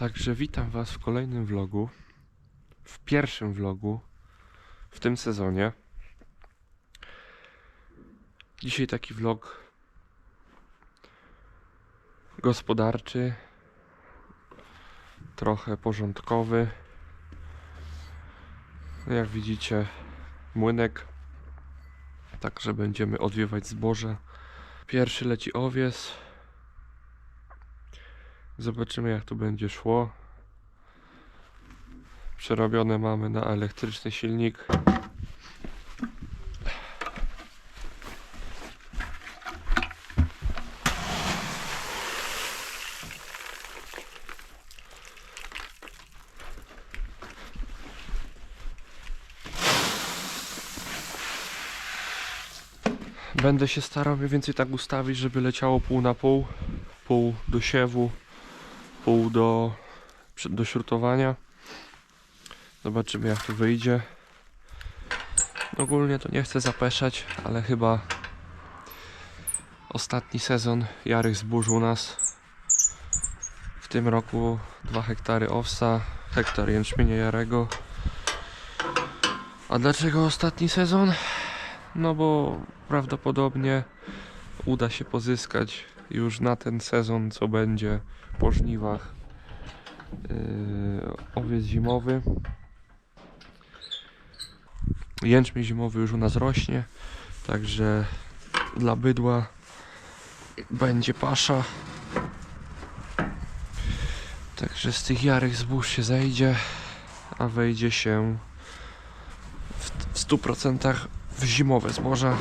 Także witam Was w kolejnym vlogu. W pierwszym vlogu w tym sezonie. Dzisiaj taki vlog gospodarczy, trochę porządkowy. Jak widzicie, młynek. Także będziemy odwiewać zboże. Pierwszy leci owies. Zobaczymy jak tu będzie szło. Przerobione mamy na elektryczny silnik. Będę się starał mniej więcej tak ustawić, żeby leciało pół na pół. Pół do siewu, pół do, do śrutowania. Zobaczymy jak to wyjdzie. Ogólnie to nie chcę zapeszać, ale chyba ostatni sezon Jarych zburzył nas. W tym roku 2 hektary owsa, hektar jęczmienia Jarego. A dlaczego ostatni sezon? No bo prawdopodobnie uda się pozyskać już na ten sezon, co będzie po żniwach yy, owiec zimowy. Jęczmień zimowy już u nas rośnie, także dla bydła będzie pasza. Także z tych jarych zbóż się zejdzie, a wejdzie się w, w 100% w zimowe zboża.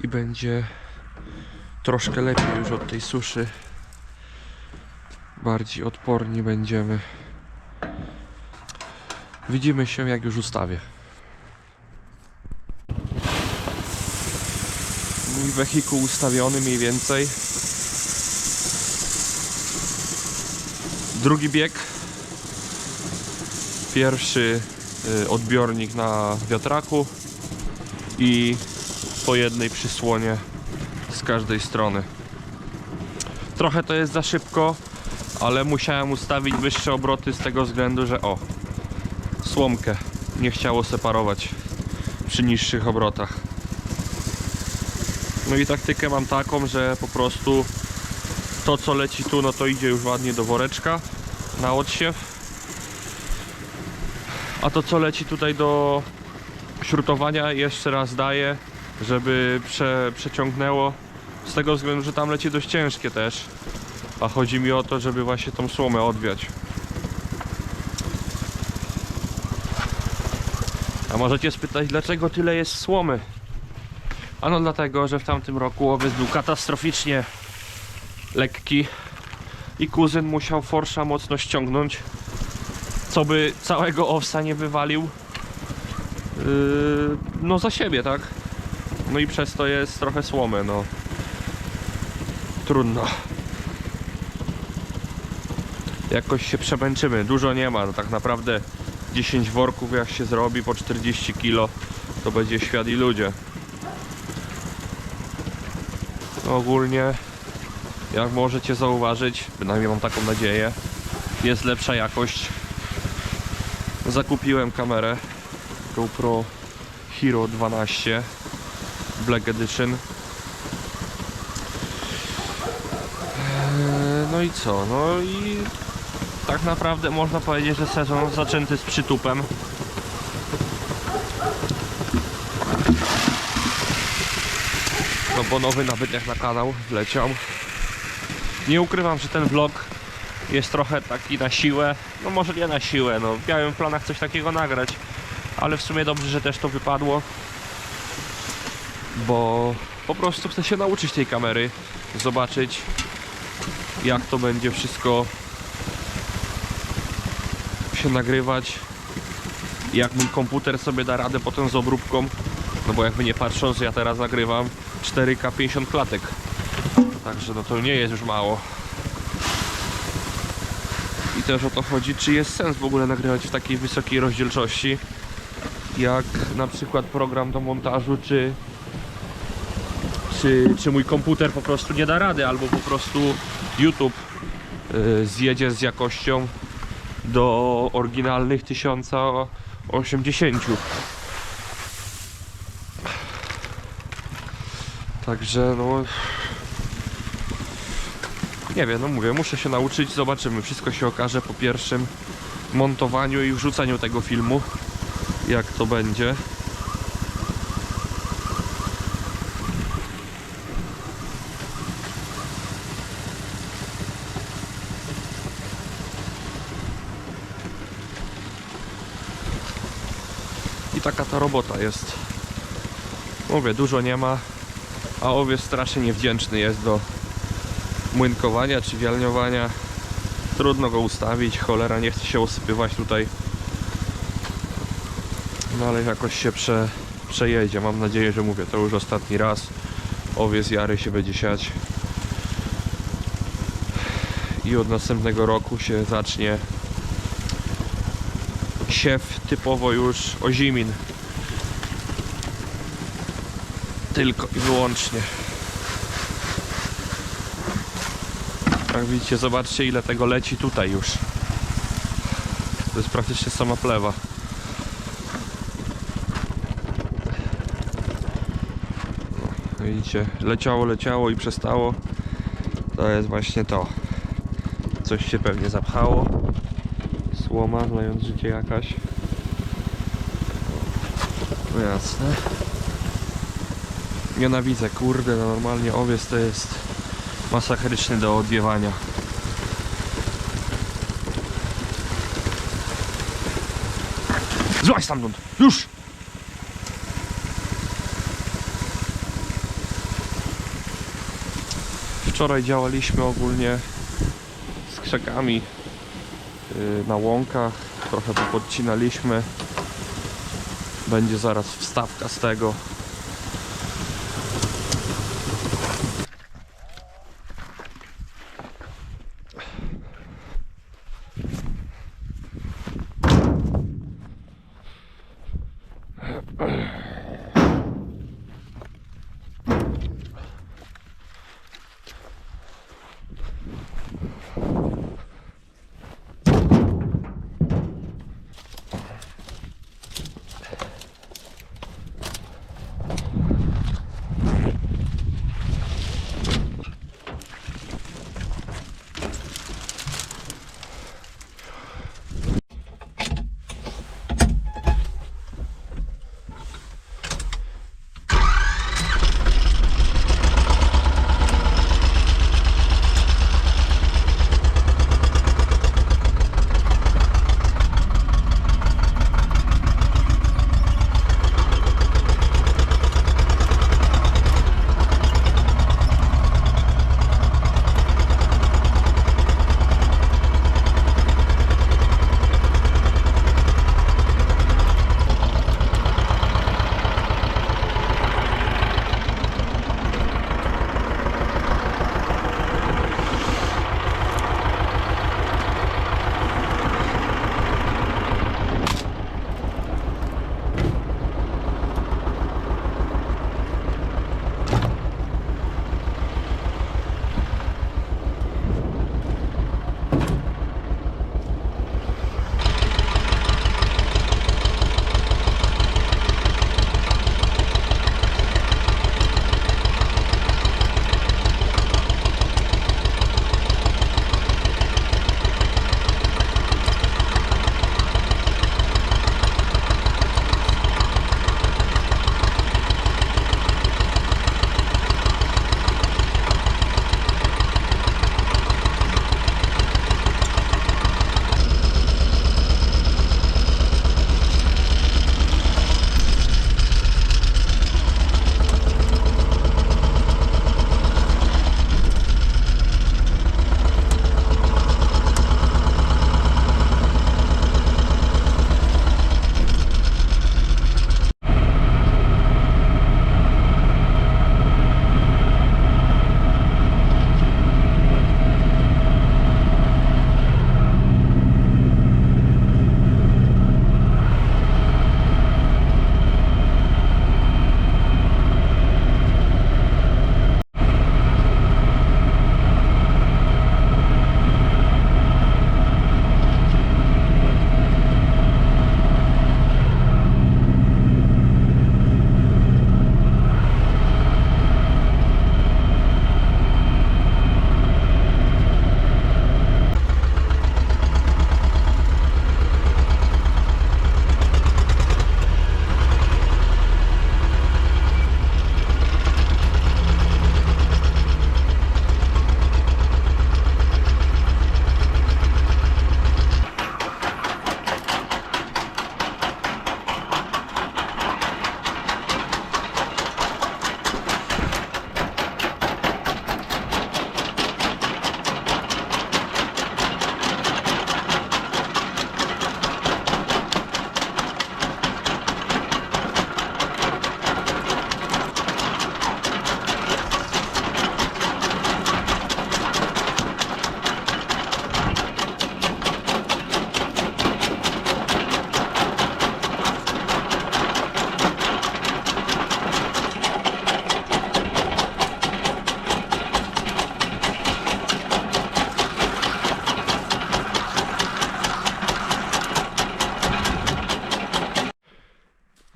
I będzie troszkę lepiej już od tej suszy. Bardziej odporni będziemy. Widzimy się jak już ustawię. Mój wehikuł ustawiony mniej więcej. Drugi bieg. Pierwszy y, odbiornik na wiatraku i po jednej przysłonie z każdej strony. Trochę to jest za szybko, ale musiałem ustawić wyższe obroty z tego względu, że o, słomkę nie chciało separować przy niższych obrotach. No i taktykę mam taką, że po prostu to co leci tu, no to idzie już ładnie do woreczka na odsiew. A to co leci tutaj do śrutowania jeszcze raz daję, żeby prze, przeciągnęło. Z tego względu, że tam leci dość ciężkie też. A chodzi mi o to, żeby właśnie tą słomę odwiać. A możecie spytać, dlaczego tyle jest słomy? Ano dlatego, że w tamtym roku owiec był katastroficznie lekki i kuzyn musiał forsza mocno ściągnąć, co by całego owsa nie wywalił yy, no za siebie, tak? No i przez to jest trochę słomy, no. Trudno. Jakoś się przemęczymy, dużo nie ma, no tak naprawdę 10 worków jak się zrobi po 40 kilo, to będzie świat i ludzie. No ogólnie, jak możecie zauważyć, bynajmniej mam taką nadzieję, jest lepsza jakość. Zakupiłem kamerę GoPro Hero 12 Black Edition. Eee, No i co? No i tak naprawdę można powiedzieć, że sezon zaczęty z przytupem. No bo nowy nawet jak na kanał wleciał. Nie ukrywam, że ten vlog jest trochę taki na siłę. No może nie na siłę, no miałem w planach coś takiego nagrać. Ale w sumie dobrze, że też to wypadło. Bo po prostu chcę się nauczyć tej kamery. Zobaczyć jak to będzie wszystko się nagrywać. Jak mój komputer sobie da radę potem z obróbką. No bo jakby nie patrząc, ja teraz nagrywam 4K 50 klatek. Także no to nie jest już mało. I też o to chodzi, czy jest sens w ogóle nagrywać w takiej wysokiej rozdzielczości, jak na przykład program do montażu, czy, czy, czy mój komputer po prostu nie da rady, albo po prostu YouTube y, zjedzie z jakością do oryginalnych 1080. Także no. Nie wiem, no mówię, muszę się nauczyć, zobaczymy. Wszystko się okaże po pierwszym montowaniu i wrzuceniu tego filmu. Jak to będzie. Taka ta robota jest. Mówię, dużo nie ma, a owiec strasznie niewdzięczny jest do młynkowania czy wialniowania. Trudno go ustawić, cholera nie chce się usypywać tutaj. No ale jakoś się prze, przejedzie. Mam nadzieję, że mówię, to już ostatni raz. Owiec jary się będzie siać. I od następnego roku się zacznie siew typowo już ozimin. Tylko i wyłącznie. Jak widzicie, zobaczcie ile tego leci tutaj już. To jest praktycznie sama plewa. No, Widzicie, leciało, leciało i przestało. To jest właśnie to. Coś się pewnie zapchało. Słoma, znając życie jakaś. No jasne. Nienawidzę, kurde, no normalnie owiec to jest masakryczny do odwiewania. Złaź stamtąd! Już! Wczoraj działaliśmy ogólnie z krzakami Y, na łąkach, trochę podcinaliśmy. Będzie zaraz wstawka z tego. Ugh.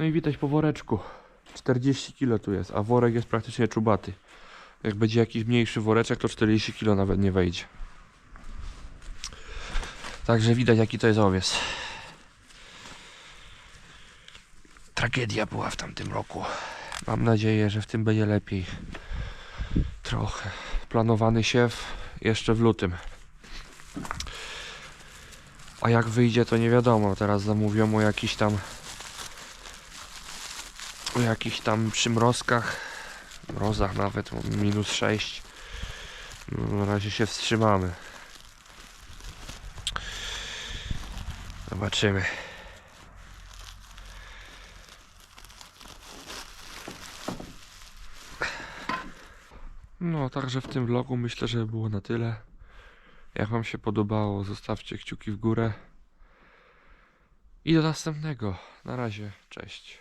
I widać po woreczku. 40 kg tu jest, a worek jest praktycznie czubaty. Jak będzie jakiś mniejszy woreczek, to 40 kg nawet nie wejdzie. Także widać jaki to jest owiec. Tragedia była w tamtym roku. Mam nadzieję, że w tym będzie lepiej. Trochę. Planowany siew jeszcze w lutym. A jak wyjdzie to nie wiadomo. Teraz zamówią o jakiś tam o jakichś tam przymrozkach, mrozach nawet, minus 6. No, na razie się wstrzymamy. Zobaczymy. No, także w tym vlogu myślę, że było na tyle. Jak Wam się podobało, zostawcie kciuki w górę. I do następnego. Na razie, cześć.